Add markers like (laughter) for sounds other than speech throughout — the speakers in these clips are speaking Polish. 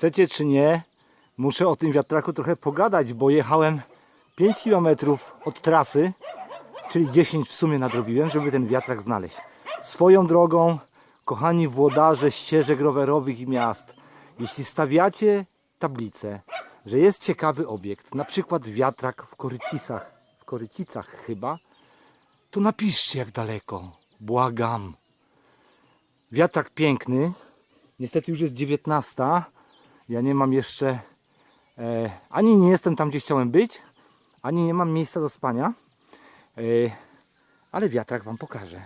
chcecie czy nie, muszę o tym wiatraku trochę pogadać, bo jechałem 5 km od trasy, czyli 10 w sumie nadrobiłem, żeby ten wiatrak znaleźć. Swoją drogą, kochani włodarze ścieżek rowerowych i miast, jeśli stawiacie tablicę, że jest ciekawy obiekt, na przykład wiatrak w Korycisach, w Korycicach chyba, to napiszcie jak daleko. Błagam. Wiatrak piękny. Niestety już jest 19. Ja nie mam jeszcze. E, ani nie jestem tam, gdzie chciałem być, ani nie mam miejsca do spania. E, ale wiatrak Wam pokażę.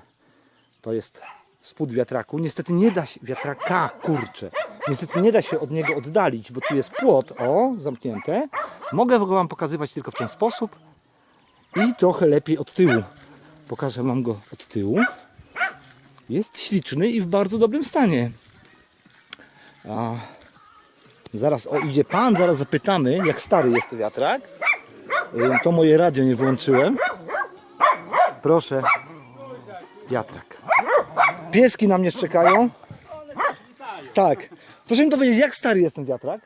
To jest spód wiatraku. Niestety nie da się. Wiatraka, kurczę. Niestety nie da się od niego oddalić, bo tu jest płot. O, zamknięte. Mogę go Wam pokazywać tylko w ten sposób. I trochę lepiej od tyłu. Pokażę Wam go od tyłu. Jest śliczny i w bardzo dobrym stanie. A, zaraz, o idzie pan, zaraz zapytamy, jak stary jest to wiatrak. Y, To moje radio nie włączyłem. Proszę, wiatrak. Pieski na mnie szczekają. Tak. Proszę mi powiedzieć, jak stary jest ten wiatrak?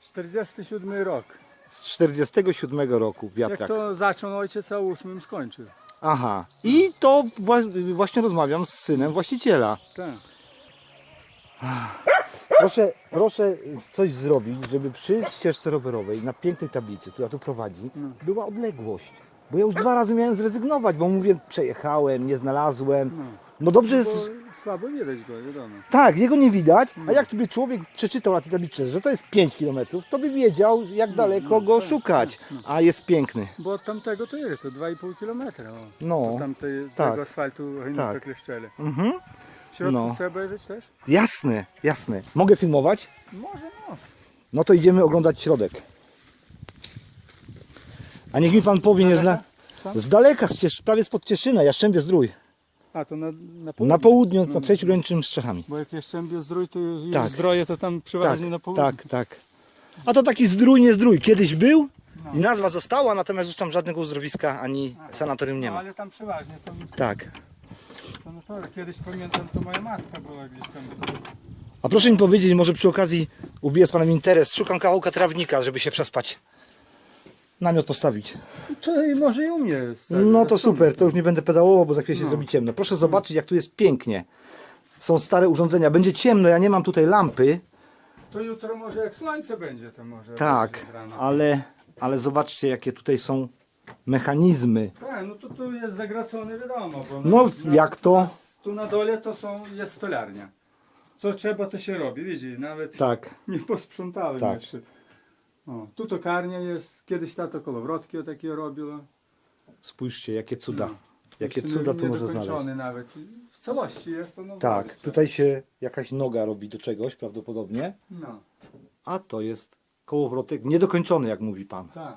47 rok. Z 47 roku Jak wiatrak. to zaczął ojciec, a ósmym skończył. Aha. I to wła- właśnie rozmawiam z synem właściciela. Tak. Proszę, proszę coś zrobić, żeby przy ścieżce rowerowej na pięknej tablicy, która tu prowadzi, była odległość. Bo ja już dwa razy miałem zrezygnować, bo mówię, przejechałem, nie znalazłem. No dobrze jest. Bo słabo widać go, wiadomo. Tak, jego nie widać, a jak by człowiek przeczytał na tej tablicy, że to jest 5 km, to by wiedział, jak daleko go szukać. A jest piękny. Bo od tamtego to jest, to 2,5 km. No. Od tamtej, tak. tego asfaltu Tak. tak. kleszczele. Mhm. Środku No. trzeba obejrzeć też? Jasne, jasne. Mogę filmować? Może, no. No to idziemy oglądać środek. A niech mi pan powie, nie zna. Z daleka, z Ciesz... prawie spod Cieszyna, Jaszczębie Zdrój. A, to na, na południu. Na południu, na przejściu granicznym z Czechami. Bo jak jeszcze zdrój, to Tak. zdroje to tam przeważnie Tak, na południu. tak, tak. A to taki zdrój, nie zdrój. Kiedyś był i nazwa została, natomiast już tam żadnego uzdrowiska ani sanatorium nie No, ma. ale tam przeważnie to, Tak. To no to kiedyś pamiętam, to moja matka była gdzieś tam. A proszę mi powiedzieć, może przy okazji ubiję z panem interes. Szukam kawałka trawnika, żeby się przespać. Namiot postawić. To i może i u mnie. stary, No to super, to już nie będę pedałował, bo za chwilę się No. zrobi ciemno. Proszę zobaczyć, jak tu jest pięknie. Są stare urządzenia. Będzie ciemno, ja nie mam tutaj lampy. To jutro może jak słońce będzie, to może. Tak, będzie z rana. ale, ale zobaczcie, jakie tutaj są mechanizmy. Tak, no to tu jest zagracone wiadomo. Bo No, jak to? na- Tu na dole to są, jest stolarnia. Co trzeba to się robi, widzi, nawet Tak, (laughs) nie posprzątałem Tak. jeszcze. O, tu tokarnia jest, kiedyś tato kolowrotki takie robiło. spójrzcie, jakie cuda. No. Jakie Jeszcze cuda tu można niedokończony znaleźć. nawet. W całości jest to no Tak, zrobić, tutaj się jakaś noga robi do czegoś prawdopodobnie, No, a to jest kołowrotek niedokończony, jak mówi pan. tak.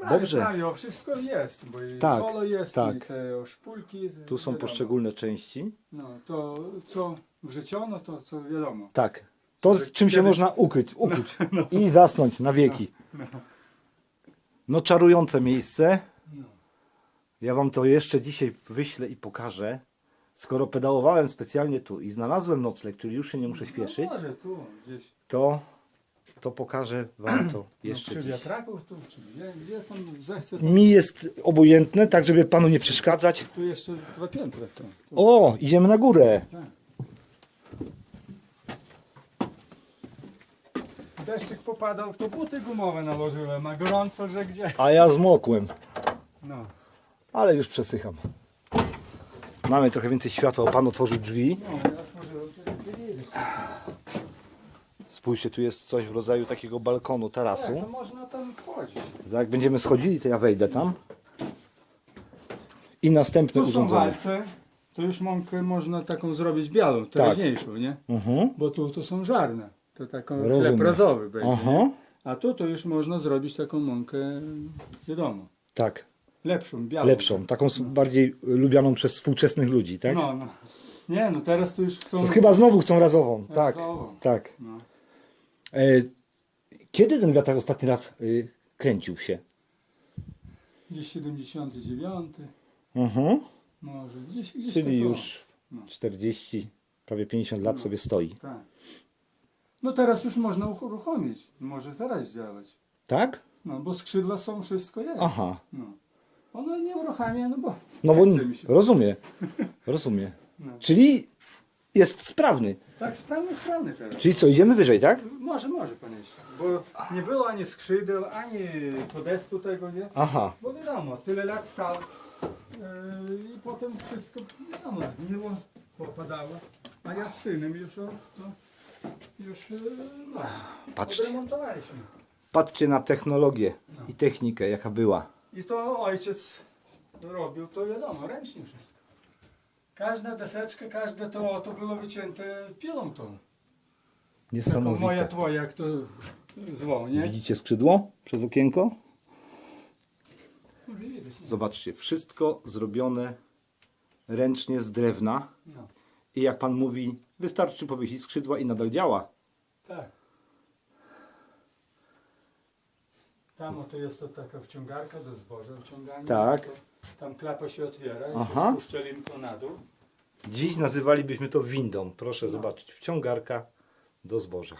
Prawie, Dobrze. prawie, o, wszystko jest, bo i Tak, jest, tak. i te szpulki. Tu są wiadomo. poszczególne części. No, to co wrzeciono, to co wiadomo. Tak. To, z czym się Kiedyś- można ukryć, ukuć (laughs) i zasnąć na wieki. No czarujące miejsce. No. Ja wam to jeszcze dzisiaj wyślę i pokażę. Skoro pedałowałem specjalnie tu i znalazłem nocleg, czyli już się nie muszę śpieszyć, No może tu, gdzieś. to, to pokażę wam to No, (clears throat) jeszcze przy dziś. wiatraku tu, czy gdzie, gdzie tam zechce, to Mi jest obojętne, tak żeby panu nie przeszkadzać. tu jeszcze dwa piętra są. Tu. O, idziemy na górę. Deszczyk popadał, to buty gumowe nałożyłem, a gorąco, że gdzie? A ja zmokłem, No. ale już przesycham. Mamy trochę więcej światła, pan otworzył drzwi. No, ja otworzyłem, to lepiej widzieć. Spójrzcie, tu jest coś w rodzaju takiego balkonu, Tak, tarasu. to można tam chodzić. Za jak będziemy schodzili, to ja wejdę tam. I następne Tu są urządzenie. walce, to już mąkę można taką zrobić białą, teraźniejszą, nie? Mhm. Bo tu to są żarne. To taką Rozumiem. chleb razowy będzie. Aha? A tu to już można zrobić taką mąkę, wiadomo, tak, lepszą, białą. lepszą, taką s- bardziej lubianą przez współczesnych ludzi, tak? No, no. Nie, no teraz tu już chcą... To chyba znowu chcą razową, tak, Razową. tak. No. E, kiedy ten wiatrak ostatni raz y, kręcił się? Gdzieś 79, Mhm. może gdzieś, gdzieś Czyli tak, już No. 40, prawie 50 lat sobie stoi. Tak. No teraz już można uruchomić. Może teraz działać. Tak? No, bo skrzydła są, wszystko jest. Aha. No. Ono nie uruchamia, no bo No bo rozumie. Rozumie. (laughs) No. Czyli jest sprawny. Tak, sprawny, sprawny teraz. Czyli co, idziemy wyżej, tak? Może, może ponieść. Bo nie było ani skrzydeł, ani podestu tego, nie? Aha. Bo wiadomo, tyle lat stał yy, i potem wszystko wiadomo, zgniło, popadało. A ja z synem już, o, to, już yy, no, Patrzcie. odremontowaliśmy. Patrzcie na technologię i technikę, jaka była. I to ojciec robił, to wiadomo, ręcznie wszystko. Każda deseczka, każde to, to było wycięte pilą tą. Taką Niesamowite. moja twoja, jak to zwał, nie? Widzicie skrzydło przez okienko? Może widać, nie? Zobaczcie, wszystko zrobione ręcznie z drewna. No, I jak pan mówi, wystarczy powiesić skrzydła i nadal działa. tak. Tam oto jest to taka wciągarka do zboża wciągania. Tak. To, tam klapa się otwiera i Aha. się na dół. Dziś nazywalibyśmy to windą. Proszę No. zobaczyć, wciągarka do zboża.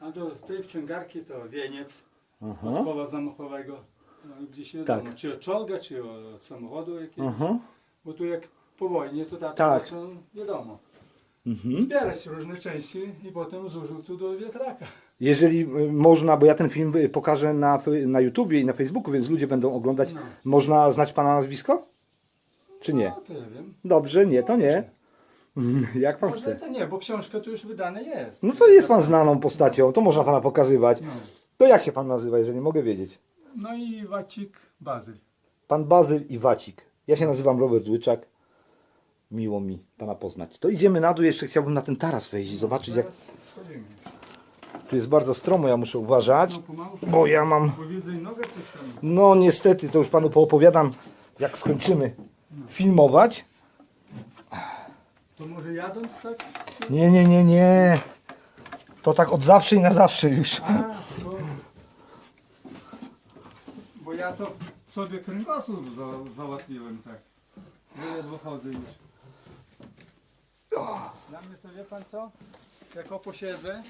A do tej wciągarki to wieniec Aha. od koła zamachowego. No, i gdzieś wiadomo, Tak. czy od czołga, czy od samochodu jakiegoś. Aha. Bo tu jak po wojnie to tak, Tak. zaczął, wiadomo, Mhm. zbierać różne części i potem zużył tu do wiatraka. Jeżeli y, można, bo ja ten film y, pokażę na, na YouTubie i na Facebooku, więc ludzie będą oglądać. No. Można znać pana nazwisko? Czy nie? No to ja wiem. Dobrze, nie, to nie. (laughs) Jak pan Może chce. to nie, bo książka tu już wydana jest. No to jest pan znaną postacią, to można pana pokazywać. No, To jak się pan nazywa, jeżeli mogę wiedzieć? no i wacik Bazyl. Pan Bazyl i Wacik. Ja się nazywam Robert Łyczak. Miło mi pana poznać. To idziemy na dół, jeszcze chciałbym na ten taras wejść i zobaczyć jak schodzimy. Tu jest bardzo stromo, ja muszę uważać, No bo ja mam, no niestety, to już panu poopowiadam, jak skończymy filmować. To może jadąc tak? Nie, nie, nie, nie. To tak od zawsze i na zawsze już. A. Bo ja to sobie kręgosłup za, załatwiłem tak. Że ledwo chodzę już. Dla mnie to wie pan co? Jak oposiedzę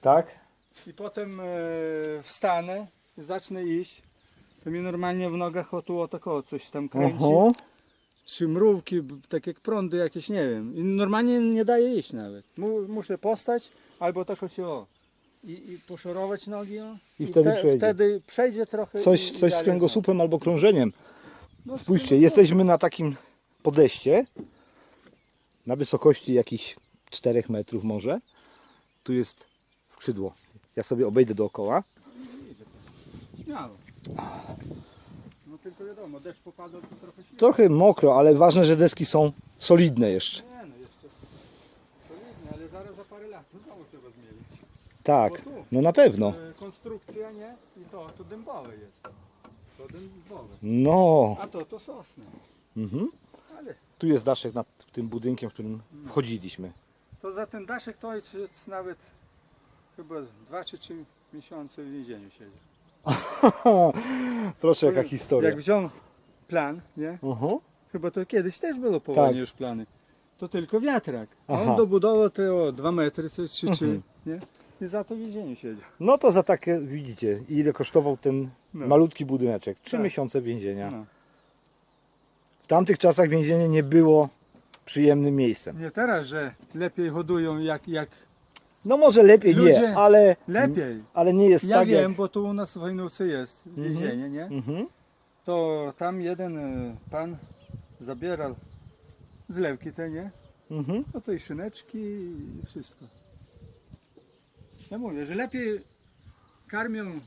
Tak? I potem e, wstanę, zacznę iść, to mi normalnie w nogach o tu o tak o coś tam kręci. Oho. Czy mrówki, tak jak prądy jakieś, nie wiem. I normalnie nie daje iść nawet. Mu, muszę postać albo tak o się o. I, i poszorować nogi o. I wtedy przejdzie. wtedy przejdzie trochę. Coś, i, i coś z dalej kręgosłupem albo krążeniem. No, Spójrzcie, jesteśmy na takim podejście. Na wysokości jakichś 4 metrów może. Tu jest skrzydło. Ja sobie obejdę dookoła. Śmiało. No tylko wiadomo, deszcz popadał to trochę się. Trochę mokro, ale ważne, że deski są solidne jeszcze. Nie no, jeszcze solidnie, ale zaraz za parę lat to znowu trzeba zmienić. Tak, no na pewno. E, konstrukcja, nie? I to, to dębowe jest. To dębowe. No. A to, to sosna. Mhm. Ale Tu jest daszek nad tym budynkiem, w którym wchodziliśmy. to za ten daszek to ojciec nawet chyba dwa czy trzy miesiące w więzieniu siedzi. (laughs) Proszę, jaka historia. Jak wziął plan, nie? Mhm. Chyba to kiedyś też było po Tak. już plany. To tylko wiatrak. A Aha. On dobudował te o 2 metry, coś czy trzy, Mhm. nie? I za to w więzieniu siedział. No to za takie, widzicie, ile kosztował ten No. malutki budyneczek. Trzy Tak. miesiące więzienia. No. W tamtych czasach więzienie nie było przyjemnym miejscem. Nie teraz, że lepiej hodują jak, jak No może lepiej Ludzie- nie, ale, lepiej. ale nie jest Ja tak wiem, jak... bo tu u nas w Wojnówce jest więzienie, nie? Mhm. To tam jeden e, pan zabierał zlewki te, nie? Mhm. No to i szyneczki i wszystko. Ja mówię, że lepiej karmią (laughs)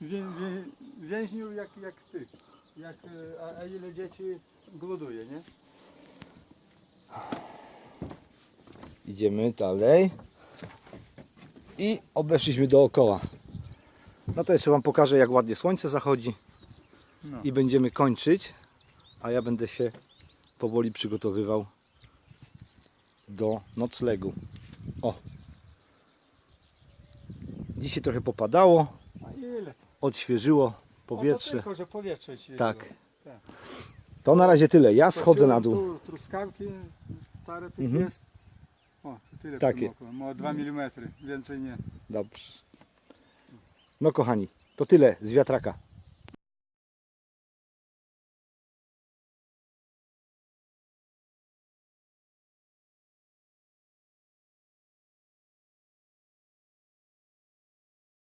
wię, wię, więźniów jak, jak ty. Jak, e, a, a ile dzieci głoduje, nie? Idziemy dalej. I obeszliśmy dookoła. No to jeszcze Wam pokażę, jak ładnie słońce zachodzi. No. I będziemy kończyć. A ja będę się powoli przygotowywał do noclegu. O! Dzisiaj trochę popadało, odświeżyło powietrze. tylko, że powietrze Tak. Tak. To na razie tyle. Ja schodzę na dół. Tu truskawki, parę tych Mhm. jest. O, to tyle Takie. przemokło. Ma 2 mm, więcej nie. Dobrze. No kochani, to tyle z wiatraka.